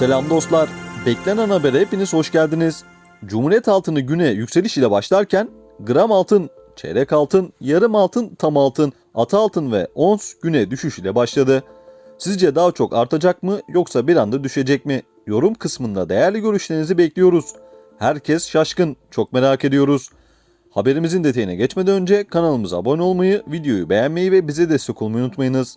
Selam dostlar. Beklenen habere hepiniz hoş geldiniz. Cumhuriyet altını güne yükseliş ile başlarken gram altın, çeyrek altın, yarım altın, tam altın, ata altın ve ons güne düşüş ile başladı. Sizce daha çok artacak mı yoksa bir anda düşecek mi? Yorum kısmında değerli görüşlerinizi bekliyoruz. Herkes şaşkın, çok merak ediyoruz. Haberimizin detayına geçmeden önce kanalımıza abone olmayı, videoyu beğenmeyi ve bize destek olmayı unutmayınız.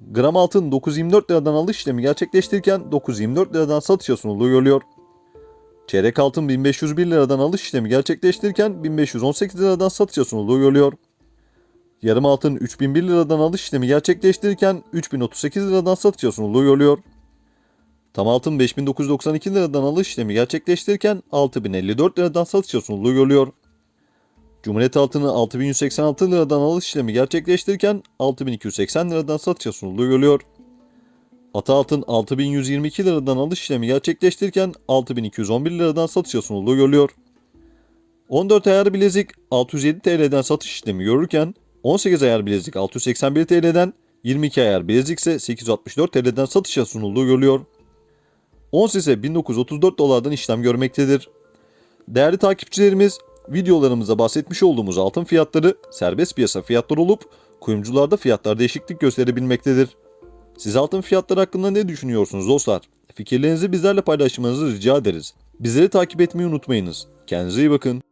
Gram altın 924 liradan alış işlemi gerçekleştirirken 924 liradan satışa sunulduğu görülüyor. Çeyrek altın 1501 liradan alış işlemi gerçekleştirirken 1518 liradan satışa sunulduğu görülüyor. Yarım altın 3001 liradan alış işlemi gerçekleştirirken 3038 liradan satışa sunulduğu görülüyor. Tam altın 5992 liradan alış işlemi gerçekleştirirken 6054 liradan satışa sunulduğu görülüyor. Cumhuriyet altını 6186 liradan alış işlemi gerçekleştirirken 6280 liradan satışa sunulduğu görülüyor. Ata altın 6122 liradan alış işlemi gerçekleştirirken 6211 liradan satışa sunulduğu görülüyor. 14 ayar bilezik 607 TL'den satış işlemi görürken 18 ayar bilezik 681 TL'den 22 ayar bilezik ise 864 TL'den satışa sunulduğu görülüyor. Ons ise 1934 dolardan işlem görmektedir. Değerli takipçilerimiz, videolarımızda bahsetmiş olduğumuz altın fiyatları serbest piyasa fiyatları olup kuyumcularda fiyatlar değişiklik gösterebilmektedir. Siz altın fiyatları hakkında ne düşünüyorsunuz dostlar? Fikirlerinizi bizlerle paylaşmanızı rica ederiz. Bizleri takip etmeyi unutmayınız. Kendinize iyi bakın.